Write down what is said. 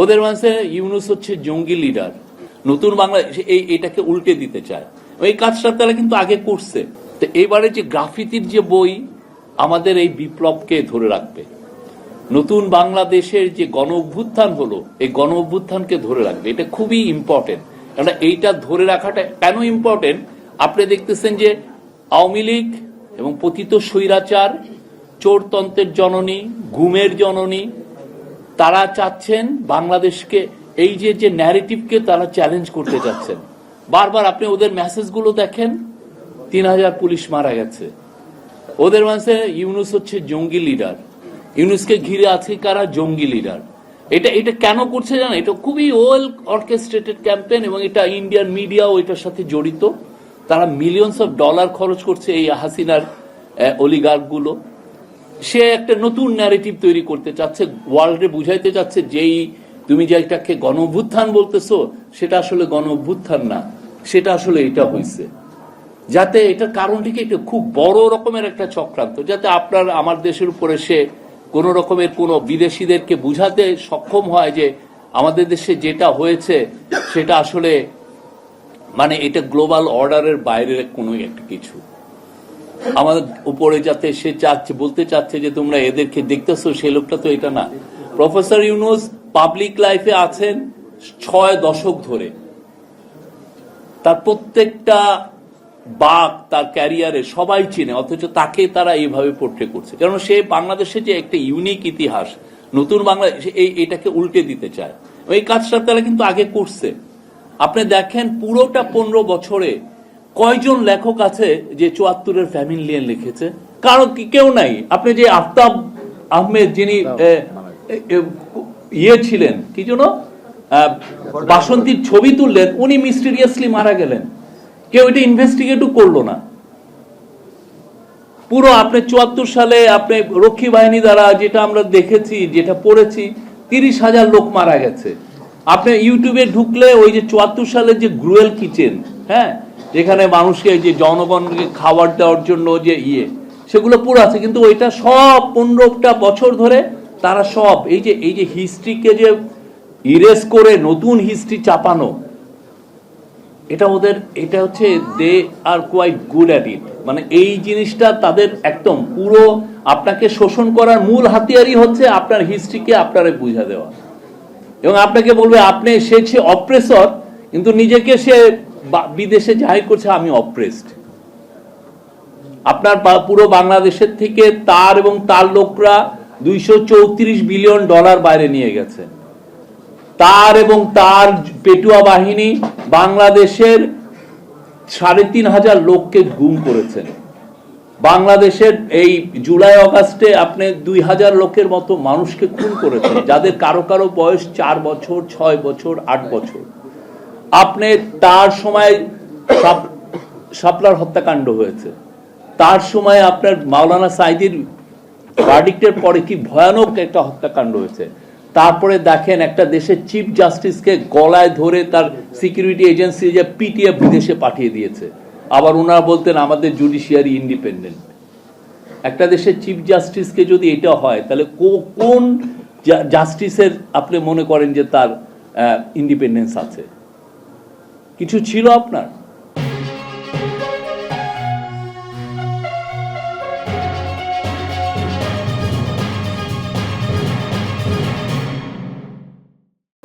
ওদের মানুষে ইউনুস হচ্ছে জঙ্গি লিডার নতুন বাংলা এই এটাকে উল্টে দিতে চায়। এই কাজটা তারা কিন্তু আগে করছে। তো এবারে যে গ্রাফিতির যে বই, আমাদের এই বিপ্লবকে ধরে রাখবে। নতুন বাংলাদেশের যে গণ অভ্যুত্থান হলো, এই গণ অভ্যুত্থানকে ধরে রাখবে। এটা খুবই ইম্পর্টেন্ট কেননা এইটা ধরে রাখাটা কেন ইম্পর্টেন্ট আপনি দেখতেছেন যে আওয়ামী লীগ এবং পতিত স্বৈরাচার, চোরতন্ত্রের জননী ঘুমের জননী তারা চাচ্ছেন বাংলাদেশকে এই যে যে ন্যারেটিভকে তারা চ্যালেঞ্জ করতে চাচ্ছেন বারবার আপনি ওদের মেসেজগুলো দেখেন, তিন হাজার পুলিশ মারা গেছে। ওদের মাঝে ইউনুস হচ্ছে জঙ্গি লিডার ইউনুসকে ঘিরে আছে কারা? জঙ্গি লিডার এটা এটা কেন করছে জানো এটা খুবই ওয়েল অর্কেস্ট্রেটেড ক্যাম্পেন এবং এটা ইন্ডিয়ান মিডিয়াও এটার সাথে জড়িত। তারা মিলিয়নস অফ ডলার খরচ করছে এই হাসিনার অলিগার্কগুলো সে একটা নতুন ন্যারেটিভ তৈরি করতে চাচ্ছে ওয়ার্ল্ডে বুঝাইতে চাচ্ছে যেই তুমি যে এটাকে গণ অভ্যুত্থান বলতেছো, সেটা আসলে গণ অভ্যুত্থান না, সেটা আসলে এটা হয়েছে যাতে এটার কারণটিকে এটা খুব বড় রকমের একটা চক্রান্ত, যাতে আপনার, আমার দেশের উপরে সে কোনো রকমের কোন বিদেশিদেরকে বুঝাতে সক্ষম হয় যে আমাদের দেশে যেটা হয়েছে, সেটা আসলে মানে এটা গ্লোবাল অর্ডারের বাইরের কোনো একটা কিছু। আমাদের উপরে যাতে সে চাচ্ছে, বলতে চাচ্ছে যে তোমরা এদেরকে দেখতেছো সেই লোকটা তো এটা না। প্রফেসর ইউনুস পাবলিক লাইফে আছেন ছয় দশক ধরে। তার প্রত্যেকটা বাক তার ক্যারিয়ারে সবাই চিনে, অথচ তাকে তারা এইভাবে পোর্ট্রে করছে। কারণ সে বাংলাদেশের যে একটা ইউনিক ইতিহাস, নতুন বাংলাদেশ এই, এটাকে উল্টে দিতে চায়। এই কাজটা তারা কিন্তু আগে করছে। আপনি দেখেন পুরোটা পনেরো বছরে কয়জন লেখক আছে যে চুয়াত্তরের ফ্যামিলি নিয়ে লিখেছে? কারও কি- কেউ নাই। আপনি যে আফতাব আহমেদ যিনি ইয়ে ছিলেন কি জন্য বাসন্তীর ছবি তুললেন উনি মিস্টিরিয়াসলি মারা গেলেন। কেউ এটা ইনভেস্টিগেটও করল না। পুরো আপনি চুয়াত্তর সালে আপনি রক্ষী বাহিনী দ্বারা যেটা আমরা দেখেছি যেটা পড়েছি তিরিশ হাজার লোক মারা গেছে। আপনি ইউটিউবে ঢুকলে ওই যে চুয়াত্তর সালের যে গ্রুয়েল কিচেন হ্যাঁ? যেখানে মানুষকে যে জনগণকে খাবার দেওয়ার জন্য যে ইয়ে সেগুলো পুরো আছে, কিন্তু ওইটা সব পনেরোটা বছর ধরে তারা সব, এই যে এই যে হিস্ট্রিকে যে ইরেজ করে নতুন হিস্ট্রি চাপানো, এটা ওদের, এটা হচ্ছে they are quite good at it মানে এই জিনিসটা তাদের একদম পুরো আপনাকে শোষণ করার মূল হাতিয়ারই হচ্ছে আপনার হিস্ট্রিকে আপনারে বুঝা দেওয়া। এবং আপনাকে বলবে, আপনি সে সে অপ্রেসর কিন্তু নিজেকে সে বিদেশে জাহির করছে, আমি অপ্রেসড আপনার পুরো বাংলাদেশের থেকে তার এবং তার লোকরা দুইশো চৌত্রিশ বিলিয়ন ডলার বাইরে নিয়ে গেছে। তার এবং তার পেটুয়া বাহিনী বাংলাদেশের সাড়ে তিন হাজার লোককে গুম করেছেন বাংলাদেশের এই জুলাই অগাস্টে আপনি দুই হাজার লোকের মতো মানুষকে খুন করেছেন, যাদের কারও কারও বয়স চার বছর, ছয় বছর, আট বছর। আপনি তার সময় সাপ- শাপলার হত্যাকাণ্ড হয়েছে। তার সময় আপনার মাওলানা সাইদির ভার্ডিক্টের পরে কি ভয়ানক একটা হত্যাকাণ্ড হয়েছে। তারপরে দেখেন একটা দেশের চিফ জাস্টিসকে গলায় ধরে তার সিকিউরিটি এজেন্সি যে পিটিএ বিদেশে পাঠিয়ে দিয়েছে। আবার ওনারা বলতেন, আমাদের জুডিশিয়ারি ইন্ডিপেন্ডেন্ট একটা দেশের চিফ জাস্টিসকে যদি এটা হয়, তাহলে কোন জাস্টিসের আপনি মনে করেন যে তার ইন্ডিপেন্ডেন্স আছে? কিছু ছিল আপনার?